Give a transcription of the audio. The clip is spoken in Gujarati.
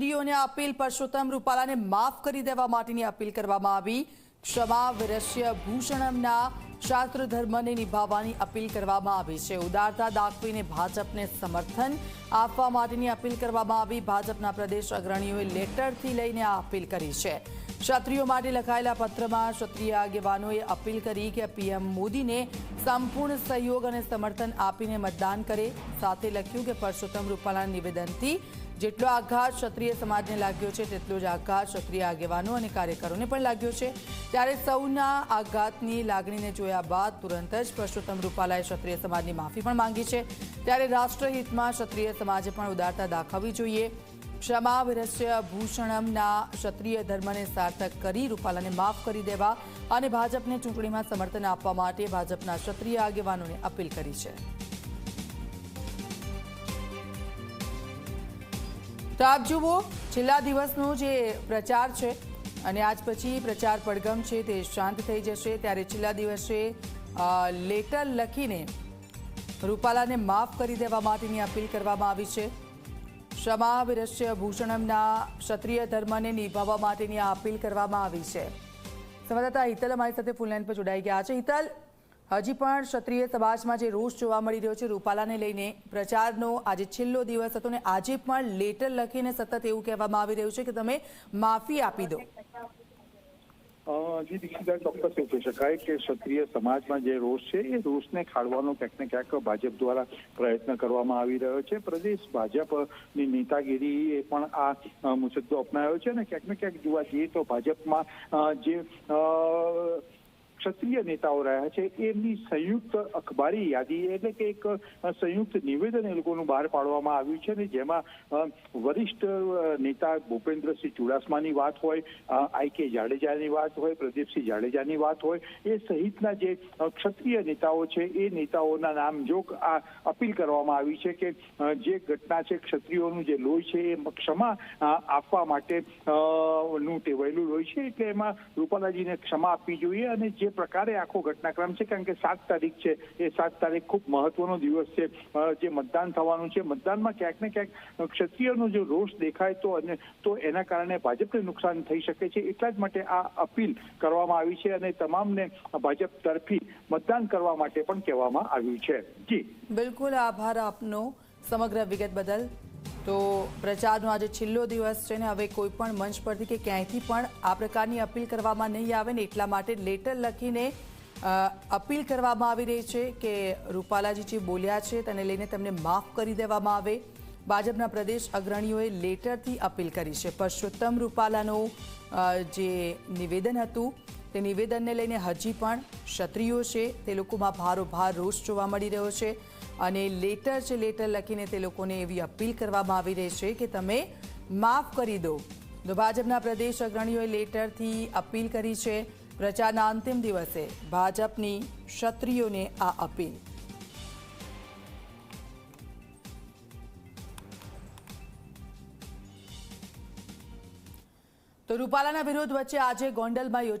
ક્ષત્રિયોને અપીલ પરસોત્તમ રૂપાલાને માફ કરી દેવા માટેની અપીલ કરવામાં આવી. ક્ષમા, વિરસ્ય ભૂષણમના શાસ્ત્ર ધર્મને નિભાવવાની અપીલ કરવામાં આવી છે. ઉદારતા દાખવીને ભાજપને સમર્થન આપવા માટેની અપીલ કરવામાં આવી. ભાજપના પ્રદેશ અગ્રણીઓએ લેટરથી લઈને આ અપીલ કરી છે. ક્ષત્રિયો માટે લખાયેલા પત્રમાં ક્ષત્રિય આગેવાનોએ અપીલ કરી કે પીએમ મોદીને સંપૂર્ણ સહયોગ અને સમર્થન આપીને મતદાન કરે. સાથે લખ્યું કે પરસોત્તમ રૂપાલાના નિવેદનથી જેટલો આઘાત ક્ષત્રિય સમાજને લાગ્યો છે, તેટલો જ આઘાત ક્ષત્રિય આગેવાનો અને કાર્યકરોને પણ લાગ્યો છે. ત્યારે સૌના આઘાતની લાગણીને જોયા બાદ તુરંત જ પરસોત્તમ રૂપાલાએ ક્ષત્રિય સમાજની માફી પણ માંગી છે. ત્યારે રાષ્ટ્રહિતમાં ક્ષત્રિય સમાજે પણ ઉદારતા દાખવવી જોઈએ. ક્ષમા વિરસ્ય ભૂષણમના ક્ષત્રિય ધર્મને સાર્થક કરી રૂપાલાને માફ કરી દેવા અને ભાજપને ચૂંટણીમાં સમર્થન આપવા માટે ભાજપના ક્ષત્રિય આગેવાનોને અપીલ કરી છે. તો આપ જુઓ, છેલ્લા દિવસનો જે પ્રચાર છે અને આજ પછી પ્રચાર પડગમ છે તે શાંત થઈ જશે. ત્યારે છેલ્લા દિવસે લેટર લખીને રૂપાલાને માફ કરી દેવા માટેની અપીલ કરવામાં આવી છે. ક્ષમા વિરસ્ય ભૂષણમના ક્ષત્રિય ધર્મને નિભાવવા માટેની અપીલ કરવામાં આવી છે. સંવાદદાતા હિતલ અમારી સાથે ફૂલ લાઈન પર જોડાઈ ગયા છે. હિતલ હજી પણ ક્ષત્રિય સમાજમાં જે રોષ જોવા મળી રહ્યો છે રૂપાલાને લઈને પ્રચારનો આજે છેલ્લો દિવસ હતો ને આજે પણ લેટર લખીને સતત એવું કહેવામાં આવી રહ્યું છે કે તમે માફી આપી દો. અ, જી દીક્ષિતા ચોક્કસ એવું કહી શકાય કે ક્ષત્રિય સમાજમાં જે રોષ છે એ રોષને ખાળવાનો ક્યાંક ને ક્યાંક ભાજપ દ્વારા પ્રયત્ન કરવામાં આવી રહ્યો છે. પ્રદેશ ભાજપની નેતાગીરી એ પણ આ મુસદ્દો અપનાવ્યો છે અને ક્યાંક ને ક્યાંક જોવા જઈએ તો ભાજપમાં જે ક્ષત્રિય નેતાઓ રહ્યા છે, એમની સંયુક્ત અખબારી યાદી એટલે કે એક સંયુક્ત નિવેદન એ લોકોનું બહાર પાડવામાં આવ્યું છે ને જેમાં વરિષ્ઠ નેતા ભૂપેન્દ્રસિંહ ચુડાસમાની વાત હોય આઈ કે જાડેજાની વાત હોય, પ્રદીપસિંહ જાડેજાની વાત હોય, એ સહિતના જે ક્ષત્રિય નેતાઓ છે, એ નેતાઓના નામ જો આ અપીલ કરવામાં આવી છે કે જે ઘટના છે, ક્ષત્રિયોનું જે લોહી છે, એ ક્ષમા આપવા માટે નું ટેવાયેલું લોહી છે, એટલે એમાં રૂપાલાજીને ક્ષમા આપવી જોઈએ અને જે પ્રકારે આખો ઘટનાક્રમ છે, કારણ કે સાત તારીખ છે. એ સાત તારીખ ખૂબ મહત્વનો દિવસ છે. જે મતદાન થવાનું છે. મતદાનમાં ક્યાંક ને ક્યાંક ક્ષત્રિયનો જો રોષ દેખાય તો અને તો એના કારણે ભાજપને નુકસાન થઈ શકે છે. એટલા જ માટે આ અપીલ કરવામાં આવી છે અને તમામને ભાજપ તરફી મતદાન કરવા માટે પણ કહેવામાં આવ્યું છે. જી. બિલકુલ આભાર આપનો સમગ્ર વિગત બદલ. તો પ્રચારનો આજે છેલ્લો દિવસ છે ને હવે કોઈ પણ મંચ પરથી કે ક્યાંયથી પણ આ પ્રકારની અપીલ કરવામાં નહીં આવે ને એટલા માટે લેટર લખીને અપીલ કરવામાં આવી રહી છે કે રૂપાલાજી જે બોલ્યા છે તેને લઈને તેમને માફ કરી દેવામાં આવે. ભાજપના પ્રદેશ અગ્રણીઓએ લેટરથી અપીલ કરી છે. પરસોત્તમ રૂપાલાનું જે નિવેદન હતું તે નિવેદનને લઈને હજી પણ ક્ષત્રિયો છે. તે લોકોમાં ભારોભાર રોષ જોવા મળી રહ્યો છે અને લેટર છે લેટર લખીને તે લોકોને એવી અપીલ કરવામાં આવી રહી છે કે તમે માફ કરી દો. તો ભાજપના પ્રદેશ અગ્રણીઓએ લેટરથી અપીલ કરી છે. પ્રચારના અંતિમ દિવસે ભાજપની ક્ષત્રિયોને આ અપીલ. તો રૂપાલાના વિરોધ વચ્ચે આજે ગોંડલમાં